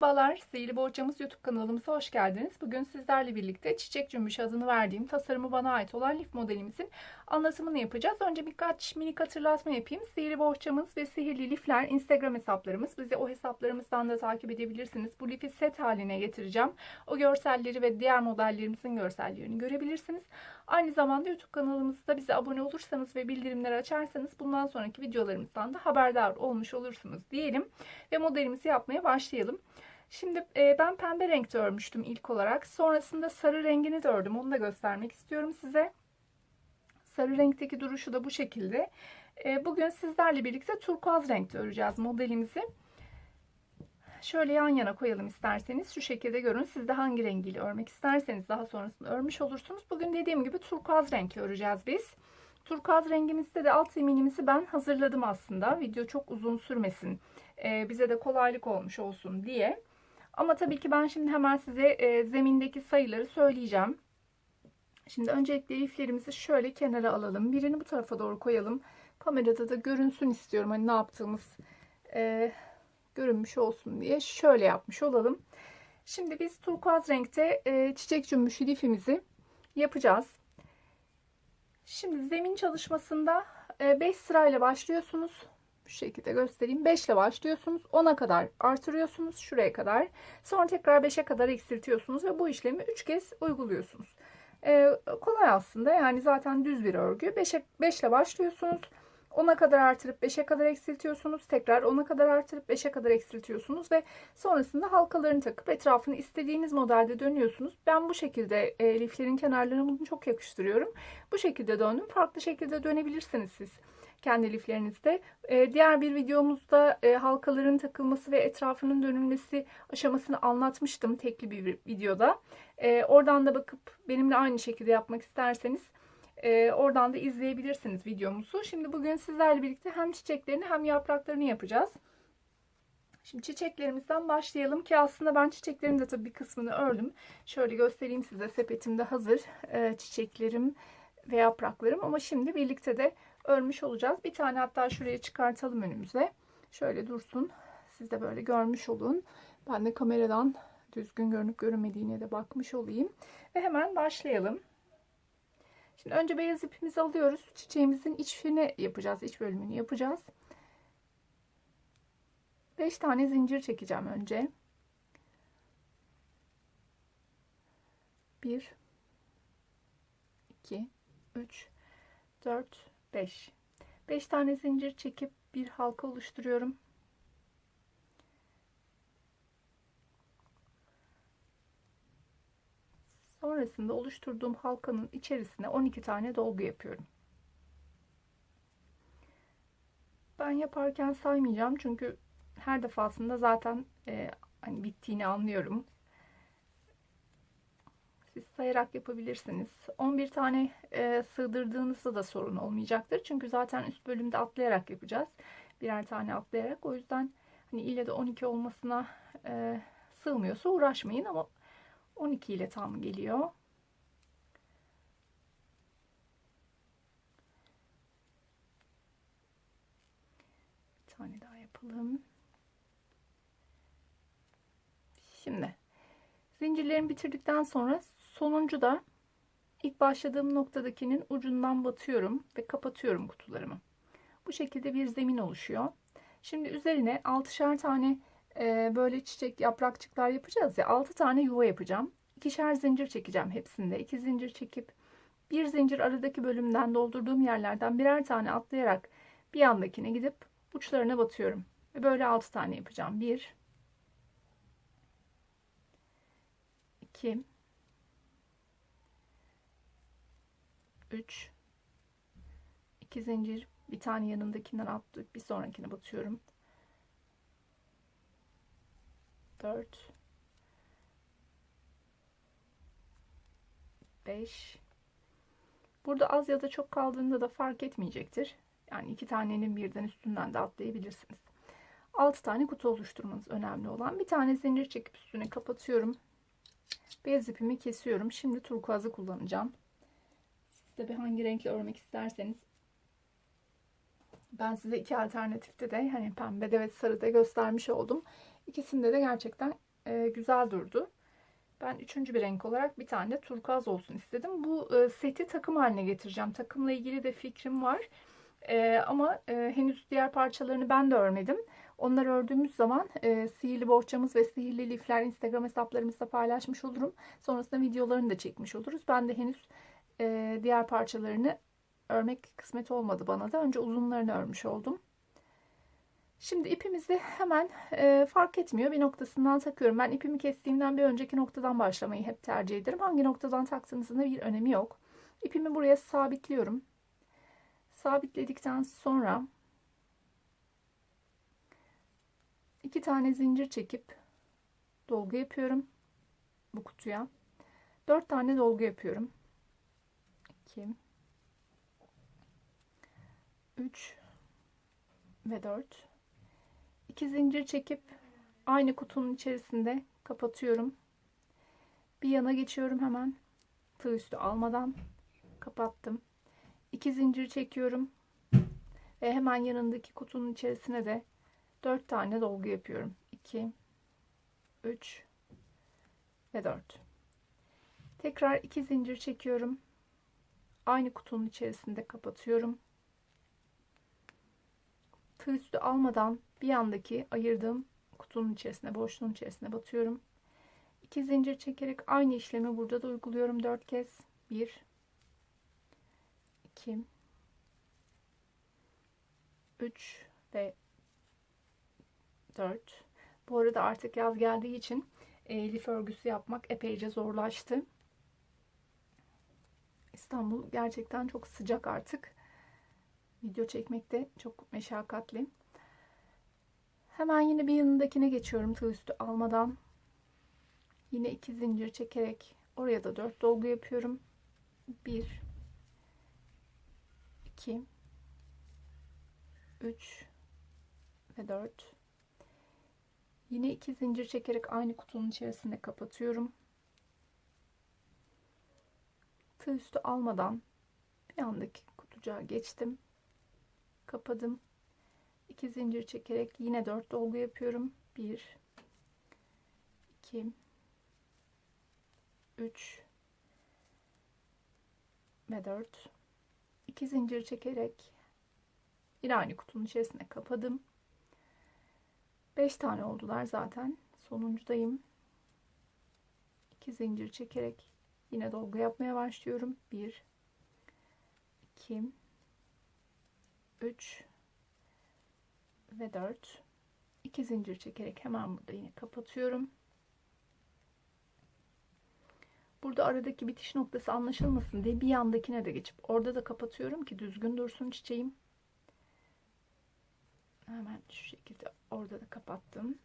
Merhabalar, Sihirli Bohçamız YouTube kanalımıza hoş geldiniz. Bugün sizlerle birlikte Çiçek Cümbüş adını verdiğim tasarımı bana ait olan lif modelimizin anlatımını yapacağız. Önce birkaç minik hatırlatma yapayım. Sihirli Bohçamız ve Sihirli Lifler Instagram hesaplarımız. Bizi o hesaplarımızdan da takip edebilirsiniz. Bu lifi set haline getireceğim. O görselleri ve diğer modellerimizin görsellerini görebilirsiniz. Aynı zamanda YouTube kanalımızda bize abone olursanız ve bildirimleri açarsanız bundan sonraki videolarımızdan da haberdar olmuş olursunuz diyelim. Ve modelimizi yapmaya başlayalım. Şimdi e, ben pembe renkte örmüştüm ilk olarak. Sonrasında sarı rengini de ördüm. Onu da göstermek istiyorum size. Sarı renkteki duruşu da bu şekilde. E, bugün sizlerle birlikte turkuaz renkte öreceğiz modelimizi. Şöyle yan yana koyalım isterseniz. Şu şekilde görün. Siz hangi rengiyle örmek isterseniz daha sonrasında örmüş olursunuz. Bugün dediğim gibi turkuaz renkli öreceğiz biz. Turkuaz rengimizde de alt zeminimizi ben hazırladım aslında. Video çok uzun sürmesin. E, bize de kolaylık olmuş olsun diye. Ama tabii ki ben şimdi hemen size e, zemindeki sayıları söyleyeceğim. Şimdi öncelikle liflerimizi şöyle kenara alalım. Birini bu tarafa doğru koyalım. Kamerada da görünsün istiyorum. Hani ne yaptığımız e, görünmüş olsun diye şöyle yapmış olalım. Şimdi biz turkuaz renkte e, çiçek cümbüşü lifimizi yapacağız. Şimdi zemin çalışmasında 5 e, sırayla başlıyorsunuz. Bu şekilde göstereyim. 5 ile başlıyorsunuz. 10'a kadar artırıyorsunuz. Şuraya kadar. Sonra tekrar 5'e kadar eksiltiyorsunuz ve bu işlemi 3 kez uyguluyorsunuz. Ee, kolay aslında. Yani zaten düz bir örgü. 5'e 5 ile başlıyorsunuz. 10'a kadar artırıp 5'e kadar eksiltiyorsunuz. Tekrar 10'a kadar artırıp 5'e kadar eksiltiyorsunuz ve sonrasında halkalarını takıp etrafını istediğiniz modelde dönüyorsunuz. Ben bu şekilde e, liflerin kenarlarına bunu çok yakıştırıyorum. Bu şekilde döndüm. Farklı şekilde dönebilirsiniz siz kendi liflerinizde. E, diğer bir videomuzda e, halkaların takılması ve etrafının dönülmesi aşamasını anlatmıştım tekli bir videoda. E, oradan da bakıp benimle aynı şekilde yapmak isterseniz e, oradan da izleyebilirsiniz videomuzu. Şimdi bugün sizlerle birlikte hem çiçeklerini hem yapraklarını yapacağız. Şimdi çiçeklerimizden başlayalım ki aslında ben çiçeklerin de tabii bir kısmını ördüm. Şöyle göstereyim size sepetimde hazır e, çiçeklerim ve yapraklarım ama şimdi birlikte de örmüş olacağız. Bir tane hatta şuraya çıkartalım önümüze. Şöyle dursun. Siz de böyle görmüş olun. Ben de kameradan düzgün görünüp görünmediğine de bakmış olayım. Ve hemen başlayalım. Şimdi önce beyaz ipimizi alıyoruz. Çiçeğimizin içini yapacağız. iç bölümünü yapacağız. 5 tane zincir çekeceğim önce. 1 2 3 4 5 5 tane zincir çekip bir halka oluşturuyorum. Sonrasında oluşturduğum halkanın içerisine 12 tane dolgu yapıyorum. Ben yaparken saymayacağım çünkü her defasında zaten e, hani bittiğini anlıyorum. Siz sayarak yapabilirsiniz. 11 tane e, sığdırdığınızda da sorun olmayacaktır. Çünkü zaten üst bölümde atlayarak yapacağız. Birer tane atlayarak. O yüzden hani ille de 12 olmasına e, sığmıyorsa uğraşmayın ama 12 ile tam geliyor. Bir tane daha yapalım. Şimdi zincirlerimi bitirdikten sonra sonuncu da ilk başladığım noktadakinin ucundan batıyorum ve kapatıyorum kutularımı. Bu şekilde bir zemin oluşuyor. Şimdi üzerine 6'şer tane e, böyle çiçek yaprakçıklar yapacağız ya 6 tane yuva yapacağım. İkişer zincir çekeceğim hepsinde. 2 zincir çekip bir zincir aradaki bölümden doldurduğum yerlerden birer tane atlayarak bir yandakine gidip uçlarına batıyorum. Ve böyle 6 tane yapacağım. 1 2 3 2 zincir bir tane yanındakinden atlayıp bir sonrakine batıyorum. 4 5 Burada az ya da çok kaldığında da fark etmeyecektir. Yani iki tanenin birden üstünden de atlayabilirsiniz. 6 tane kutu oluşturmanız önemli olan. Bir tane zincir çekip üstüne kapatıyorum. Beyaz ipimi kesiyorum. Şimdi turkuazı kullanacağım. Siz de bir hangi renkle örmek isterseniz ben size iki alternatifte de hani pembede ve sarıda göstermiş oldum. İkisinde de gerçekten e, güzel durdu. Ben üçüncü bir renk olarak bir tane de turkuaz olsun istedim. Bu e, seti takım haline getireceğim. Takımla ilgili de fikrim var. E, ama e, henüz diğer parçalarını ben de örmedim. Onları ördüğümüz zaman e, sihirli bohçamız ve sihirli lifler Instagram hesaplarımızda paylaşmış olurum. Sonrasında videolarını da çekmiş oluruz. Ben de henüz e, diğer parçalarını örmek kısmet olmadı bana da. Önce uzunlarını örmüş oldum. Şimdi ipimizi hemen e, fark etmiyor bir noktasından takıyorum. Ben ipimi kestiğimden bir önceki noktadan başlamayı hep tercih ederim. Hangi noktadan taktığınızın da bir önemi yok. İpimi buraya sabitliyorum. Sabitledikten sonra iki tane zincir çekip dolgu yapıyorum bu kutuya. Dört tane dolgu yapıyorum. 2 3 ve 4 2 zincir çekip aynı kutunun içerisinde kapatıyorum. Bir yana geçiyorum hemen. Tığ üstü almadan kapattım. 2 zincir çekiyorum. Ve hemen yanındaki kutunun içerisine de 4 tane dolgu yapıyorum. 2 3 ve 4. Tekrar 2 zincir çekiyorum. Aynı kutunun içerisinde kapatıyorum. Tığ üstü almadan bir yandaki ayırdığım kutunun içerisine, boşluğun içerisine batıyorum. 2 zincir çekerek aynı işlemi burada da uyguluyorum 4 kez. 1 2 3 ve 4. Bu arada artık yaz geldiği için e, lif örgüsü yapmak epeyce zorlaştı. İstanbul gerçekten çok sıcak artık. Video çekmekte çok meşakkatli. Hemen yine bir yanındakine geçiyorum tığ üstü almadan. Yine iki zincir çekerek oraya da dört dolgu yapıyorum. Bir, iki, üç ve dört. Yine iki zincir çekerek aynı kutunun içerisinde kapatıyorum. Tığ üstü almadan bir andaki kutucuğa geçtim. Kapadım. 2 zincir çekerek yine 4 dolgu yapıyorum. 1 2 3 ve 4 2 zincir çekerek yine aynı kutunun içerisine kapadım. 5 tane oldular zaten. Sonuncudayım. 2 zincir çekerek yine dolgu yapmaya başlıyorum. 1 2 3 ve 4 2 zincir çekerek hemen burada yine kapatıyorum. Burada aradaki bitiş noktası anlaşılmasın diye bir yandakine de geçip orada da kapatıyorum ki düzgün dursun çiçeğim. Hemen şu şekilde orada da kapattım.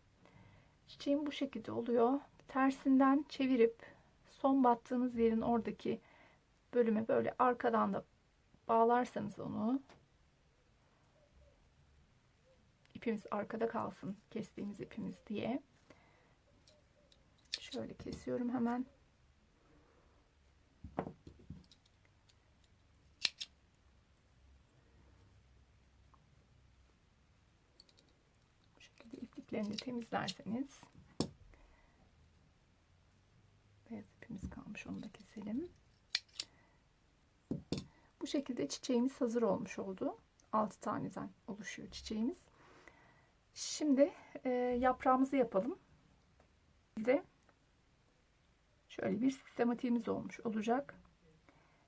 Çiçeğim bu şekilde oluyor. Tersinden çevirip son battığınız yerin oradaki bölüme böyle arkadan da bağlarsanız onu ipimiz arkada kalsın kestiğimiz ipimiz diye. Şöyle kesiyorum hemen. Bu ipliklerini temizlerseniz. Beyaz ipimiz kalmış onu da keselim. Bu şekilde çiçeğimiz hazır olmuş oldu. 6 taneden oluşuyor çiçeğimiz Şimdi e, yaprağımızı yapalım. Bir de şöyle bir sistematiğimiz olmuş olacak.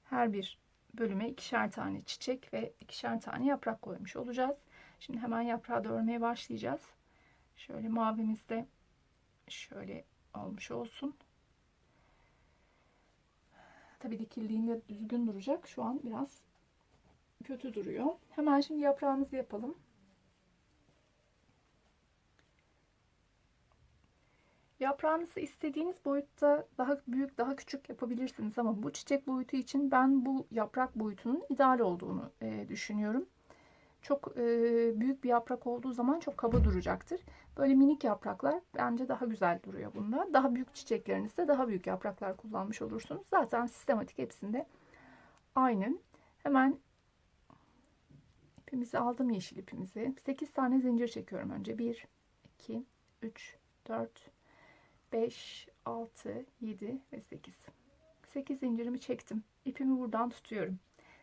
Her bir bölüme ikişer tane çiçek ve ikişer tane yaprak koymuş olacağız. Şimdi hemen yaprağı da örmeye başlayacağız. Şöyle mavimiz de şöyle olmuş olsun. Tabii dikildiğinde düzgün duracak. Şu an biraz kötü duruyor. Hemen şimdi yaprağımızı yapalım. Yaprağınızı istediğiniz boyutta daha büyük, daha küçük yapabilirsiniz ama bu çiçek boyutu için ben bu yaprak boyutunun ideal olduğunu e, düşünüyorum. Çok e, büyük bir yaprak olduğu zaman çok kaba duracaktır. Böyle minik yapraklar bence daha güzel duruyor bunda. Daha büyük çiçeklerinizde daha büyük yapraklar kullanmış olursunuz. Zaten sistematik hepsinde aynı. Hemen ipimizi aldım yeşil ipimizi. 8 tane zincir çekiyorum önce. 1, 2, 3, 4, 5, 6, 7 ve 8. 8 zincirimi çektim. İpimi buradan tutuyorum.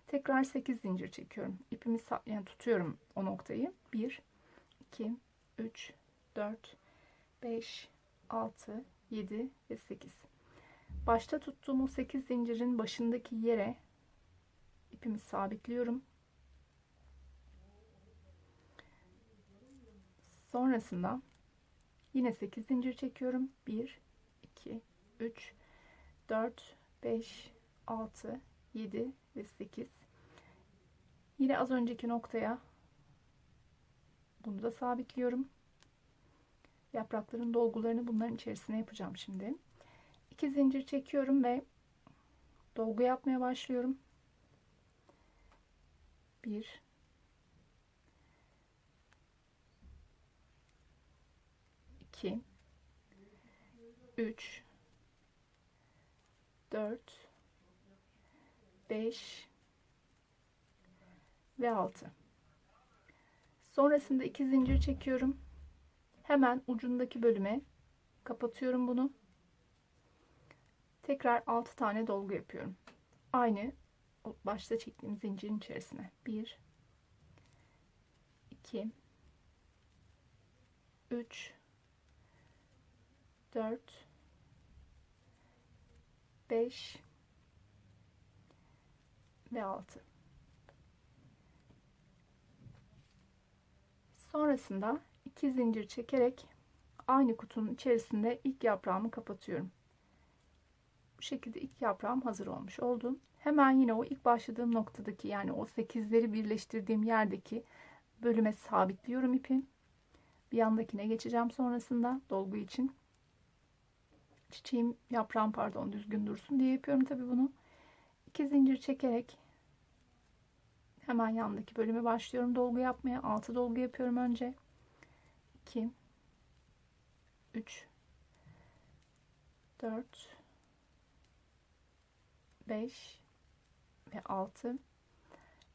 Tekrar 8 zincir çekiyorum. İpimi yani tutuyorum o noktayı. 1, 2, 3, 4, 5, 6, 7 ve 8. Başta tuttuğum o 8 zincirin başındaki yere ipimi sabitliyorum. Sonrasında yine 8 zincir çekiyorum. 1 2 3 4 5 6 7 ve 8. Yine az önceki noktaya bunu da sabitliyorum. Yaprakların dolgularını bunların içerisine yapacağım şimdi. 2 zincir çekiyorum ve dolgu yapmaya başlıyorum. 1 2 3 4 5 ve 6 sonrasında iki zincir çekiyorum. Hemen ucundaki bölüme kapatıyorum bunu. Tekrar 6 tane dolgu yapıyorum. Aynı başta çektiğim zincirin içerisine. 1 2 3 4 5 ve 6 sonrasında iki zincir çekerek aynı kutunun içerisinde ilk yaprağımı kapatıyorum. Bu şekilde ilk yaprağım hazır olmuş oldu. Hemen yine o ilk başladığım noktadaki yani o sekizleri birleştirdiğim yerdeki bölüme sabitliyorum ipi. Bir yandakine geçeceğim sonrasında dolgu için çiçeğim yaprağım pardon düzgün dursun diye yapıyorum tabi bunu. İki zincir çekerek hemen yandaki bölüme başlıyorum dolgu yapmaya. 6 dolgu yapıyorum önce. 2 3 4 5 ve 6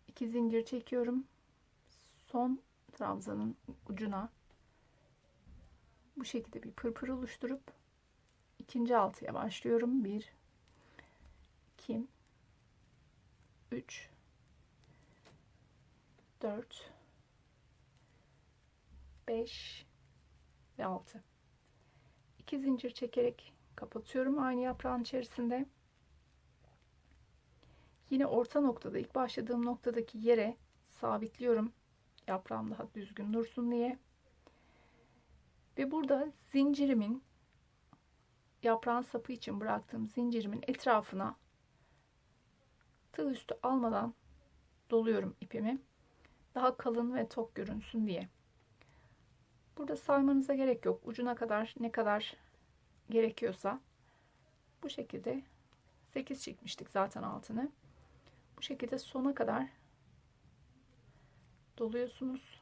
2 zincir çekiyorum. Son trabzanın ucuna bu şekilde bir pırpır oluşturup ikinci altıya başlıyorum. 1 2 3 4 5 ve 6 2 zincir çekerek kapatıyorum aynı yaprağın içerisinde. Yine orta noktada ilk başladığım noktadaki yere sabitliyorum. Yaprağım daha düzgün dursun diye. Ve burada zincirimin yaprağın sapı için bıraktığım zincirimin etrafına tığ üstü almadan doluyorum ipimi. Daha kalın ve tok görünsün diye. Burada saymanıza gerek yok. Ucuna kadar ne kadar gerekiyorsa bu şekilde 8 çekmiştik zaten altını. Bu şekilde sona kadar doluyorsunuz.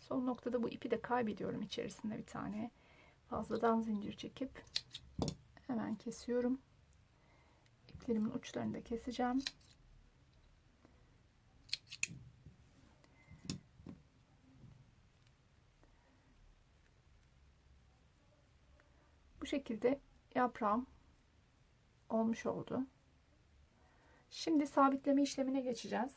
Son noktada bu ipi de kaybediyorum içerisinde bir tane fazladan zincir çekip hemen kesiyorum. İplerimin uçlarını da keseceğim. Bu şekilde yaprağım olmuş oldu. Şimdi sabitleme işlemine geçeceğiz.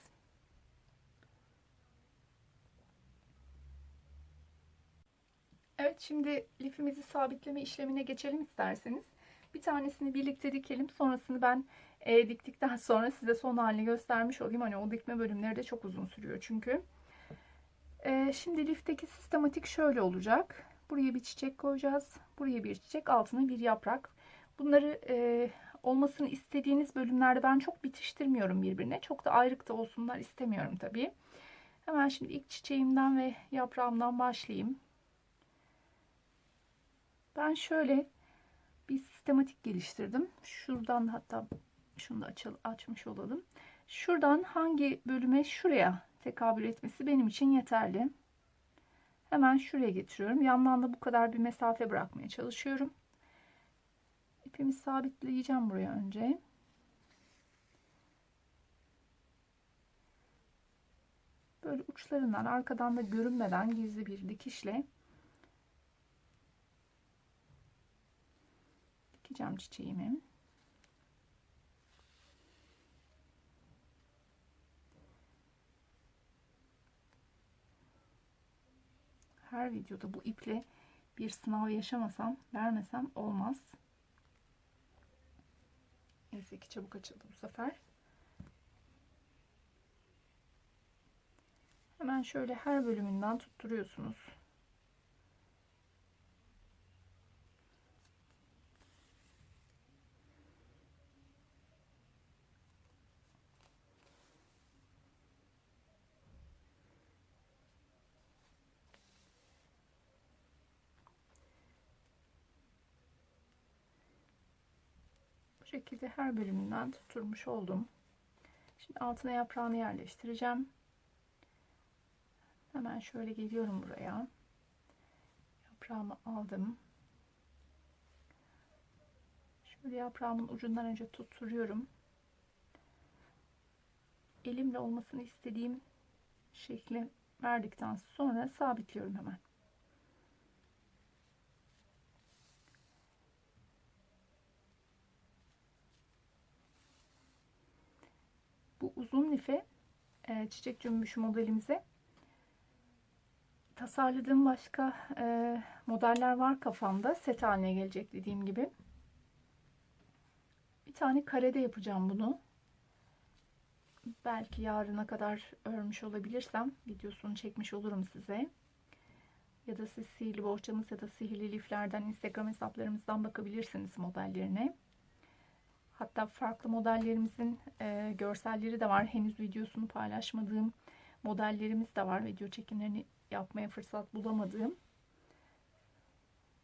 Evet şimdi lifimizi sabitleme işlemine geçelim isterseniz. Bir tanesini birlikte dikelim. Sonrasını ben e, diktikten sonra size son halini göstermiş olayım. Hani o dikme bölümleri de çok uzun sürüyor çünkü. E, şimdi lifteki sistematik şöyle olacak. Buraya bir çiçek koyacağız. Buraya bir çiçek, altına bir yaprak. Bunları e, olmasını istediğiniz bölümlerde ben çok bitiştirmiyorum birbirine. Çok da ayrıkta olsunlar istemiyorum tabii. Hemen şimdi ilk çiçeğimden ve yaprağımdan başlayayım. Ben şöyle bir sistematik geliştirdim. Şuradan hatta şunu da açalım, açmış olalım. Şuradan hangi bölüme şuraya tekabül etmesi benim için yeterli. Hemen şuraya getiriyorum. Yandan da bu kadar bir mesafe bırakmaya çalışıyorum. İpimi sabitleyeceğim buraya önce. Böyle uçlarından arkadan da görünmeden gizli bir dikişle yerleştireceğim çiçeğimi. Her videoda bu iple bir sınav yaşamasam, vermesem olmaz. Neyse ki çabuk açıldı bu sefer. Hemen şöyle her bölümünden tutturuyorsunuz. Şekilde her bölümünden tutturmuş oldum. Şimdi altına yaprağını yerleştireceğim. Hemen şöyle geliyorum buraya. Yaprağımı aldım. Şöyle yaprağımın ucundan önce tutturuyorum. Elimle olmasını istediğim şekli verdikten sonra sabitliyorum hemen. Uzun life e, çiçek cümbüşü modelimize tasarladığım başka e, modeller var kafamda. Set haline gelecek dediğim gibi. Bir tane karede yapacağım bunu. Belki yarına kadar örmüş olabilirsem videosunu çekmiş olurum size. Ya da siz sihirli bohçamız ya da sihirli liflerden Instagram hesaplarımızdan bakabilirsiniz modellerine. Hatta farklı modellerimizin e, görselleri de var. Henüz videosunu paylaşmadığım modellerimiz de var. Video çekimlerini yapmaya fırsat bulamadığım.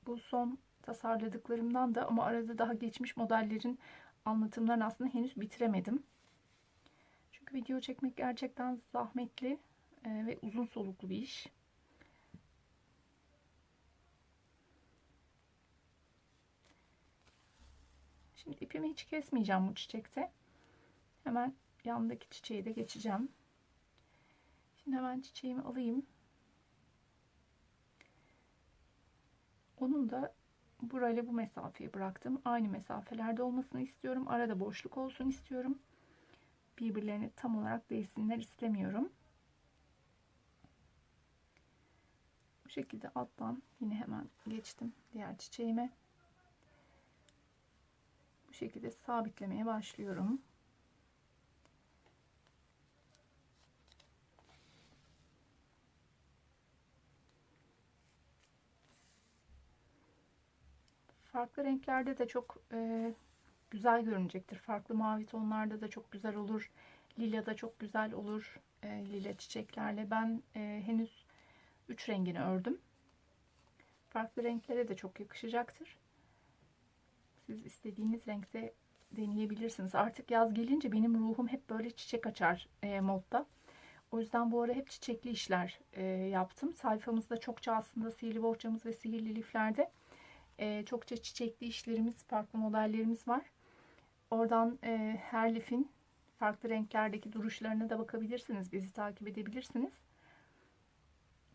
Bu son tasarladıklarımdan da ama arada daha geçmiş modellerin anlatımlarını aslında henüz bitiremedim. Çünkü video çekmek gerçekten zahmetli e, ve uzun soluklu bir iş. Şimdi ipimi hiç kesmeyeceğim bu çiçekte. Hemen yandaki çiçeği de geçeceğim. Şimdi hemen çiçeğimi alayım. Onun da burayla bu mesafeyi bıraktım. Aynı mesafelerde olmasını istiyorum. Arada boşluk olsun istiyorum. Birbirlerine tam olarak değsinler istemiyorum. Bu şekilde alttan yine hemen geçtim diğer çiçeğime. Bu şekilde sabitlemeye başlıyorum. Farklı renklerde de çok e, güzel görünecektir. Farklı mavi tonlarda da çok güzel olur. Lila da çok güzel olur. E, lila çiçeklerle. Ben e, henüz 3 rengini ördüm. Farklı renklere de çok yakışacaktır. Siz istediğiniz renkte deneyebilirsiniz. Artık yaz gelince benim ruhum hep böyle çiçek açar e, modda. O yüzden bu ara hep çiçekli işler e, yaptım. Sayfamızda çokça aslında sihirli bohçamız ve sihirli liflerde e, çokça çiçekli işlerimiz, farklı modellerimiz var. Oradan e, her lifin farklı renklerdeki duruşlarına da bakabilirsiniz. Bizi takip edebilirsiniz.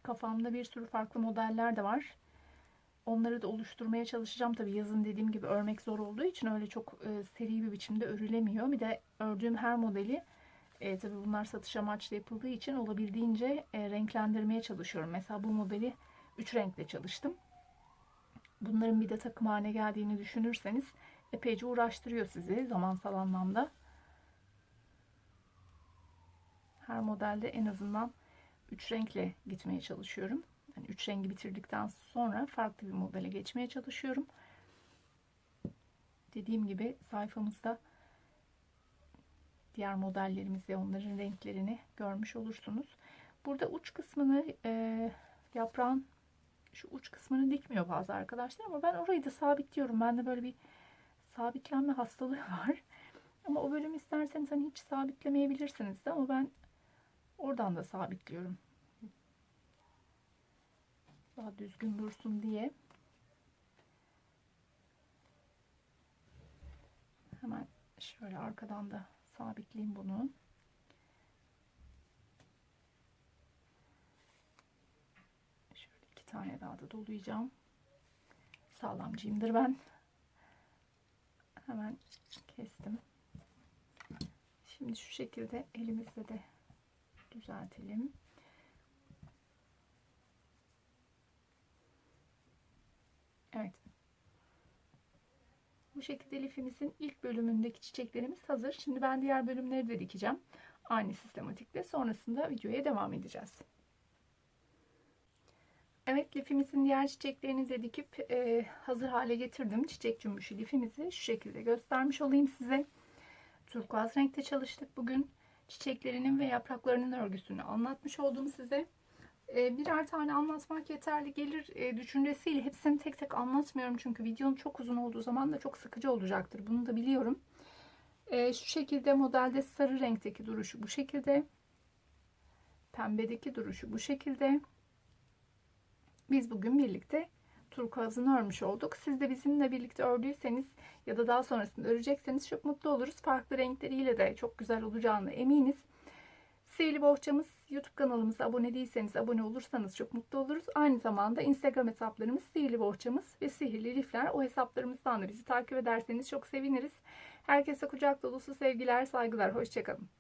Kafamda bir sürü farklı modeller de var. Onları da oluşturmaya çalışacağım. Tabii yazın dediğim gibi örmek zor olduğu için öyle çok e, seri bir biçimde örülemiyor. Bir de ördüğüm her modeli e, tabii bunlar satış amaçlı yapıldığı için olabildiğince e, renklendirmeye çalışıyorum. Mesela bu modeli 3 renkle çalıştım. Bunların bir de takım haline geldiğini düşünürseniz epeyce uğraştırıyor sizi zamansal anlamda. Her modelde en azından 3 renkle gitmeye çalışıyorum. Yani 3 rengi bitirdikten sonra farklı bir modele geçmeye çalışıyorum. Dediğim gibi sayfamızda diğer modellerimizi, onların renklerini görmüş olursunuz. Burada uç kısmını e, yaprağın şu uç kısmını dikmiyor bazı arkadaşlar ama ben orayı da sabitliyorum. Bende böyle bir sabitlenme hastalığı var. Ama o bölüm isterseniz hani hiç sabitlemeyebilirsiniz de ama ben oradan da sabitliyorum. Daha düzgün dursun diye. Hemen şöyle arkadan da sabitleyeyim bunu. tane daha da dolayacağım. Sağlamcıyımdır ben. Hemen kestim. Şimdi şu şekilde elimizle de düzeltelim. Evet. Bu şekilde lifimizin ilk bölümündeki çiçeklerimiz hazır. Şimdi ben diğer bölümleri de dikeceğim. Aynı sistematikle. Sonrasında videoya devam edeceğiz. Evet lifimizin diğer çiçeklerini de dikip e, hazır hale getirdim. Çiçek cümbüşü lifimizi şu şekilde göstermiş olayım size. Turkuaz renkte çalıştık bugün. Çiçeklerinin ve yapraklarının örgüsünü anlatmış oldum size. E, birer tane anlatmak yeterli gelir e, düşüncesiyle hepsini tek tek anlatmıyorum. Çünkü videonun çok uzun olduğu zaman da çok sıkıcı olacaktır. Bunu da biliyorum. E, şu şekilde modelde sarı renkteki duruşu bu şekilde. Pembedeki duruşu bu şekilde. Biz bugün birlikte turkuazını örmüş olduk. Siz de bizimle birlikte ördüyseniz ya da daha sonrasında örecekseniz çok mutlu oluruz. Farklı renkleriyle de çok güzel olacağını eminiz. Sihirli Bohçamız YouTube kanalımıza abone değilseniz abone olursanız çok mutlu oluruz. Aynı zamanda Instagram hesaplarımız Sihirli Bohçamız ve Sihirli Lifler. O hesaplarımızdan da bizi takip ederseniz çok seviniriz. Herkese kucak dolusu sevgiler, saygılar. Hoşçakalın.